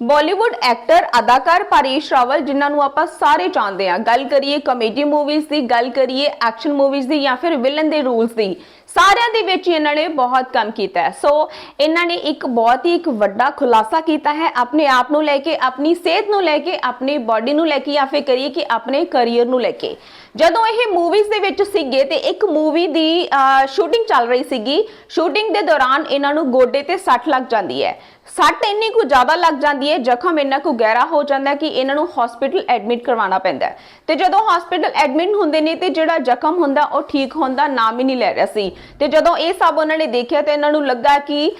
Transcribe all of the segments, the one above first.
Bollywood actor ਅਦਾਕਾਰ ਪਰੇਸ਼ ਰਾਵਲ ਜਿਨ੍ਹਾਂ ਨੂੰ ਆਪਾਂ ਸਾਰੇ ਜਾਣਦੇ ਹਾਂ ਗੱਲ ਕਰੀਏ ਕਾਮੇਡੀ ਮੂਵੀਜ਼ ਦੀ ਗੱਲ ਕਰੀਏ ਐਕਸ਼ਨ ਮੂਵੀਜ਼ ਦੀ ਜਾਂ ਫਿਰ ਵਿਲਨ ਦੇ ਰੂਲਸ ਦੀ ਸਾਰਿਆਂ ਦੇ ਵਿੱਚ ਇਹਨਾਂ ਨੇ ਬਹੁਤ ਕੰਮ ਕੀਤਾ ਹੈ ਸੋ ਇਹਨਾਂ ਨੇ ਇੱਕ ਬਹੁਤ ਹੀ ਇੱਕ ਵੱਡਾ ਖੁਲਾਸਾ ਕੀਤਾ ਹੈ ਆਪਣੇ ਆਪ ਨੂੰ ਲੈ ਕੇ ਆਪਣੀ ਸਿਹਤ ਨੂੰ ਲੈ ਕੇ ਆਪਣੀ ਬਾਡੀ ਨੂੰ ਲੈ ਕੇ ਜਾਂ ਫਿਰ ਕਰੀਏ ਕਿ ਆਪਣੇ ਕੈਰੀਅਰ ਨੂੰ ਲੈ ਕੇ ਜਦੋਂ ਇਹ ਮੂਵੀਜ਼ ਦੇ ਵਿੱਚ ਸੀਗੇ ਤੇ ਇੱਕ ਮੂਵੀ ਦੀ ਸ਼ੂਟਿੰਗ ਚੱਲ ਰਹੀ ਸੀਗੀ ਸ਼ੂਟਿੰਗ ਦੇ ਦੌਰਾਨ ਇਹਨਾਂ ਨੂੰ ਗੋਡੇ ਤੇ ਸੱਟ ਲੱਗ ਜਾਂਦੀ ਹੈ। ਸੱਟ ਇੰਨੀ ਕੁ ਜ਼ਿਆਦਾ ਲੱਗ ਜਾਂਦੀ ਹੈ, ਜ਼ਖਮ ਇੰਨਾ ਕੁ ਗਹਿਰਾ ਹੋ ਜਾਂਦਾ ਕਿ ਇਹਨਾਂ ਨੂੰ ਹਸਪੀਟਲ ਐਡਮਿਟ ਕਰਵਾਉਣਾ ਪੈਂਦਾ ਹੈ। ਤੇ ਜਦੋਂ ਹਸਪੀਟਲ ਐਡਮਿਟ ਹੁੰਦੇ ਨੇ ਤੇ ਜਿਹੜਾ ਜ਼ਖਮ ਹੁੰਦਾ, ਉਹ ਠੀਕ ਹੋਣ ਦਾ ਨਾਮ ਹੀ ਨਹੀਂ ਲੈ ਰਿਹਾ ਸੀ। ਤੇ ਜਦੋਂ ਇਹ ਸਭ ਉਹਨਾਂ ਨੇ ਦੇਖਿਆ ਤੇ ਇਹਨਾਂ ਨੂੰ ਲੱਗਾ ਕਿ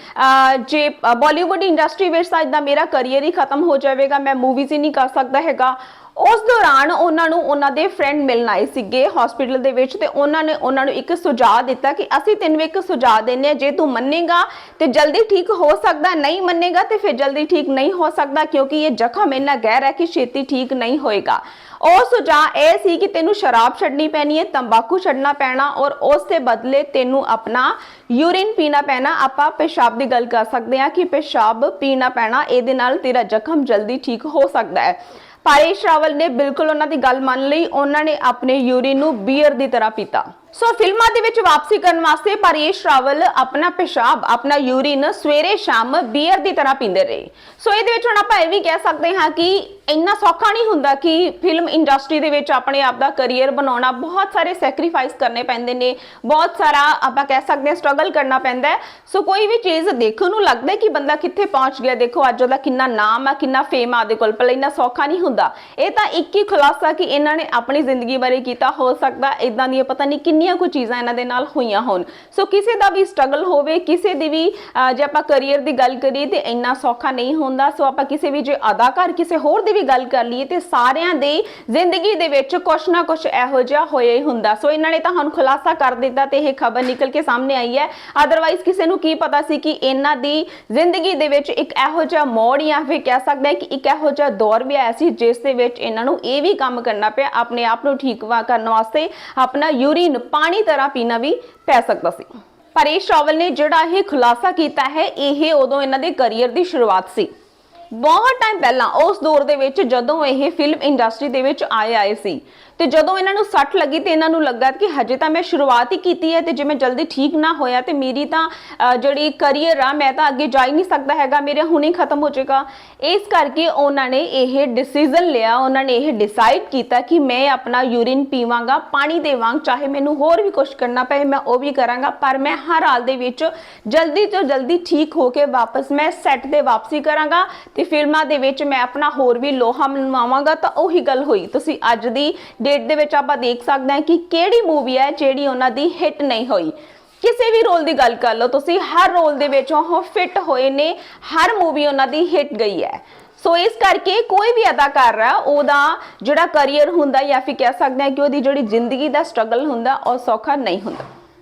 ਜੇ ਬਾਲੀਵੁੱਡ ਇੰਡਸਟਰੀ ਵਿੱਚ ਤਾਂ ਇਦਾਂ ਮੇਰਾ ਕੈਰੀਅਰ ਹੀ ਖਤਮ ਹੋ ਜਾਵੇਗਾ, ਮੈਂ ਮੂਵੀਜ਼ ਹੀ ਨਹੀਂ ਕਰ ਸਕਦਾ ਹੈਗਾ। ਉਸ ਦੌਰਾਨ ਉਹਨਾਂ ਨੂੰ ਉਹਨਾਂ ਦੇ ਫਰੈਂਡ ਮਿਲਣ ਆਏ ਸੀਗੇ ਹਸਪੀਟਲ ਦੇ ਵਿੱਚ ਤੇ ਉਹਨਾਂ ਨੇ ਉਹਨਾਂ ਨੂੰ ਇੱਕ ਸੁਝਾਅ ਦਿੱਤਾ ਕਿ ਅਸੀਂ ਤੈਨੂੰ ਇੱਕ ਸੁਝਾਅ ਦਿੰਨੇ ਆ ਜੇ ਤੂੰ ਮੰਨੇਗਾ ਤੇ ਜਲਦੀ ਠੀਕ ਹੋ ਸਕਦਾ, ਨਹੀਂ ਮੰਨੇਗਾ ਤੇ ਫਿਰ ਜਲਦੀ ਠੀਕ ਨਹੀਂ ਹੋ ਸਕਦਾ ਕਿਉਂਕਿ ਇਹ ਜ਼ਖਮ ਇੰਨਾ ਗਹਿਰ ਹੈ ਕਿ ਛੇਤੀ ਠੀਕ ਨਹੀਂ ਹੋਏਗਾ। ਉਹ ਸੁਝਾਅ ਇਹ ਸੀ ਕਿ ਤੈਨੂੰ ਸ਼ਰਾਬ ਛੱਡਣੀ ਪੈਣੀ ਹੈ, ਤੰਬਾਕੂ ਛੱਡਣਾ ਪੈਣਾ ਔਰ ਉਸ ਦੇ ਬਦਲੇ ਤੈਨੂੰ ਆਪਣਾ ਯੂਰਿਨ ਪੀਣਾ ਪੈਣਾ। ਆਪਾਂ ਪਿਸ਼ਾਬ ਦੀ ਗੱਲ ਕਰ ਸਕਦੇ ਹਾਂ ਕਿ ਪਿਸ਼ਾਬ ਪੀਣਾ ਪੈਣਾ, ਇਹਦੇ ਨਾਲ ਤੇਰਾ ਜ਼ਖਮ ਜਲਦੀ ਠੀਕ ਹੋ ਸਕਦਾ ਹੈ। ਪਰੇਸ਼ ਰਾਵਲ ਨੇ ਬਿਲਕੁਲ ਉਹਨਾਂ ਦੀ ਗੱਲ ਮੰਨ ਲਈ। ਉਹਨਾਂ ਨੇ ਆਪਣੇ ਯੂਰਿਨ ਨੂੰ ਬੀਅਰ ਦੀ ਤਰ੍ਹਾਂ ਪੀਤਾ। ਸੋ ਫਿਲਮਾਂ ਦੇ ਵਿੱਚ ਵਾਪਸੀ ਕਰਨ ਵਾਸਤੇ ਪਰੇਸ਼ ਰਾਵਲ ਆਪਣਾ ਪਿਸ਼ਾਬ, ਆਪਣਾ ਯੂਰਿਨ ਸਵੇਰੇ ਸ਼ਾਮ ਬੀਅਰ ਦੀ ਤਰ੍ਹਾਂ ਪੀਂਦੇ ਰਹੇ। ਸੋ ਇਹਦੇ ਵਿੱਚ ਹੁਣ ਆਪਾਂ ਇਹ ਵੀ ਕਹਿ ਸਕਦੇ ਹਾਂ ਕਿ ਇੰਨਾ ਸੌਖਾ ਨਹੀਂ ਹੁੰਦਾ ਕਿ ਫਿਲਮ ਇੰਡਸਟਰੀ ਦੇ ਵਿੱਚ ਆਪਣੇ ਆਪ ਦਾ ਕੈਰੀਅਰ ਬਣਾਉਣਾ, ਬਹੁਤ ਸਾਰੇ ਸੈਕਰੀਫਾਈਸ ਕਰਨੇ ਪੈਂਦੇ ਨੇ, ਬਹੁਤ ਸਾਰਾ ਆਪਾਂ ਕਹਿ ਸਕਦੇ ਹਾਂ ਸਟਰਗਲ ਕਰਨਾ ਪੈਂਦਾ ਹੈ। ਸੋ ਕੋਈ ਵੀ ਚੀਜ਼ ਦੇਖਣ ਨੂੰ ਲੱਗਦਾ ਕਿ ਬੰਦਾ ਕਿੱਥੇ ਪਹੁੰਚ ਗਿਆ, ਦੇਖੋ ਅੱਜ ਉਹਦਾ ਕਿੰਨਾ ਨਾਮ ਆ, ਕਿੰਨਾ ਫੇਮ ਆ ਦੇ ਕੋਲ ਪਰ ਇੰਨਾ ਸੌਖਾ ਨਹੀਂ ਹੁੰਦਾ। ਇਹ ਤਾਂ ਇੱਕ ਹੀ ਖੁਲਾਸਾ ਕਿ ਇਹਨਾਂ ਨੇ ਆਪਣੀ ਜ਼ਿੰਦਗੀ ਬਾਰੇ ਕੀਤਾ, ਹੋ ਸਕਦਾ ਇਦਾਂ ਦੀ ਪਤਾ ਨਹੀਂ ਕਿੰਨੀ ਕਿੰਨੀਆਂ ਕੁ ਚੀਜ਼ਾਂ ਇਹਨਾਂ ਦੇ ਨਾਲ ਹੋਈਆਂ ਹੋਣ। ਸੋ ਕਿਸੇ ਦਾ ਵੀ ਸਟਰਗਲ ਹੋਵੇ, ਕਿਸੇ ਦੀ ਵੀ ਜੇ ਆਪਾਂ ਕੈਰੀਅਰ ਦੀ ਗੱਲ ਕਰੀਏ ਤੇ ਇੰਨਾ ਸੌਖਾ ਨਹੀਂ ਹੁੰਦਾ। ਸੋ ਆਪਾਂ ਕਿਸੇ ਵੀ ਜੇ ਅਦਾਕਾਰ ਕਿਸੇ ਹੋਰ ਦੀ ਵੀ ਗੱਲ ਕਰ ਲਈਏ ਤੇ ਸਾਰਿਆਂ ਦੇ ਜ਼ਿੰਦਗੀ ਦੇ ਵਿੱਚ ਕੁਛ ਨਾ ਕੁਛ ਇਹੋ ਜਿਹਾ ਹੋਇਆ ਹੀ ਹੁੰਦਾ। ਸੋ ਇਹਨਾਂ ਨੇ ਤਾਂ ਹੁਣ ਖੁਲਾਸਾ ਕਰ ਦਿੱਤਾ ਤੇ ਇਹ ਖਬਰ ਨਿਕਲ ਕੇ ਸਾਹਮਣੇ ਆਈ ਹੈ। ਅਦਰਵਾਈਜ਼ ਕਿਸੇ ਨੂੰ ਕੀ ਪਤਾ ਸੀ ਕਿ ਇਹਨਾਂ ਦੀ ਜ਼ਿੰਦਗੀ ਦੇ ਵਿੱਚ ਇੱਕ ਇਹੋ ਜਿਹਾ ਮੋੜ ਜਾਂ ਫਿਰ ਕਹਿ ਸਕਦੇ ਹਾਂ ਕਿ ਇੱਕ ਇਹੋ ਜਿਹਾ ਦੌਰ ਵੀ ਆਇਆ ਸੀ, ਜਿਸ ਦੇ ਵਿੱਚ ਇਹਨਾਂ ਨੂੰ ਇਹ ਵੀ ਕੰਮ ਕਰਨਾ ਪਿਆ, ਆਪਣੇ ਆਪ ਨੂੰ ਠੀਕ ਕਰਨ ਵਾਸਤੇ। ਆਪਣਾ ਯੂਰੀਨ ਪਾਣੀ ਤਰ੍ਹਾਂ ਪੀਣਾ ਵੀ ਪੈ ਸਕਦਾ ਸੀ। ਪਰੇਸ਼ ਰਾਵਲ ਨੇ ਜਿਹੜਾ ਇਹ ਖੁਲਾਸਾ ਕੀਤਾ ਹੈ, ਇਹ ਉਦੋਂ ਇਹਨਾਂ ਦੇ ਕੈਰੀਅਰ ਦੀ ਸ਼ੁਰੂਆਤ ਸੀ। ਬਹੁਤ ਟਾਈਮ ਪਹਿਲਾਂ ਉਸ ਦੌਰ ਦੇ ਵਿੱਚ ਜਦੋਂ ਇਹ ਫਿਲਮ ਇੰਡਸਟਰੀ ਦੇ ਵਿੱਚ ਆਏ ਆਏ ਸੀ ਤੇ ਜਦੋਂ ਇਹਨਾਂ ਨੂੰ ਸੱਟ ਲੱਗੀ ਤੇ ਇਹਨਾਂ ਨੂੰ ਲੱਗਾ ਕਿ ਹਜੇ ਤਾਂ ਮੈਂ ਸ਼ੁਰੂਆਤ ਹੀ ਕੀਤੀ ਹੈ ਤੇ ਜੇ ਮੈਂ ਜਲਦੀ ਠੀਕ ਨਾ ਹੋਇਆ ਤੇ ਮੇਰੀ ਤਾਂ ਜਿਹੜੀ ਕਰੀਅਰ ਆ, ਮੈਂ ਤਾਂ ਅੱਗੇ ਜਾ ਹੀ ਨਹੀਂ ਸਕਦਾ ਹੈਗਾ, ਮੇਰੇ ਹੁਣੇ ਖਤਮ ਹੋ ਜਾਏਗਾ। ਇਸ ਕਰਕੇ ਉਹਨਾਂ ਨੇ ਇਹ ਡਿਸੀਜਨ ਲਿਆ, ਉਹਨਾਂ ਨੇ ਇਹ ਡਿਸਾਈਡ ਕੀਤਾ ਕਿ ਮੈਂ ਆਪਣਾ ਯੂਰਿਨ ਪੀਵਾਂਗਾ, ਪਾਣੀ ਦੇ ਵਾਂਗ ਚਾਹੇ ਮੈਨੂੰ ਹੋਰ ਵੀ ਕੁਝ ਕਰਨਾ ਪਏ, ਮੈਂ ਉਹ ਵੀ ਕਰਾਂਗਾ, ਪਰ ਮੈਂ ਹਰ ਹਾਲ ਦੇ ਵਿੱਚ ਜਲਦੀ ਤੋਂ ਜਲਦੀ ਠੀਕ ਹੋ ਕੇ ਵਾਪਸ ਮੈਂ ਸੈੱਟ ਤੇ ਵਾਪਸੀ ਕਰਾਂਗਾ ਤੇ ਫਿਲਮਾਂ ਦੇ ਵਿੱਚ ਮੈਂ ਆਪਣਾ ਹੋਰ ਵੀ ਲੋਹਾ ਮਨਵਾਵਾਂਗਾ, ਤਾਂ ਉਹੀ ਗੱਲ ਹੋਈ। ਤੁਸੀਂ ਅੱਜ ਦੀ ਡੇਟ ਦੇ ਵਿੱਚ ਆਪਾਂ ਦੇਖ ਸਕਦੇ ਹਾਂ ਕਿ ਕਿਹੜੀ ਮੂਵੀ ਹੈ ਜਿਹੜੀ ਉਹਨਾਂ ਦੀ ਹਿੱਟ ਨਹੀਂ ਹੋਈ। ਕਿਸੇ ਵੀ ਰੋਲ ਦੀ ਗੱਲ ਕਰ ਲਓ, ਤੁਸੀਂ ਹਰ ਰੋਲ ਦੇ ਵਿੱਚ ਉਹ ਫਿੱਟ ਹੋਏ ਨੇ, ਹਰ ਮੂਵੀ ਉਹਨਾਂ ਦੀ ਹਿੱਟ ਗਈ ਹੈ। ਸੋ ਇਸ ਕਰਕੇ ਕੋਈ ਵੀ ਅਦਾਕਾਰ ਆ ਉਹਦਾ ਜਿਹੜਾ ਕੈਰੀਅਰ ਹੁੰਦਾ ਜਾਂ ਫਿਰ ਕਹਿ ਸਕਦੇ ਹਾਂ ਕਿ ਉਹਦੀ ਜਿਹੜੀ ਜ਼ਿੰਦਗੀ ਦਾ ਸਟਰਗਲ ਹੁੰਦਾ, ਉਹ ਸੌਖਾ ਨਹੀਂ ਹੁੰਦਾ।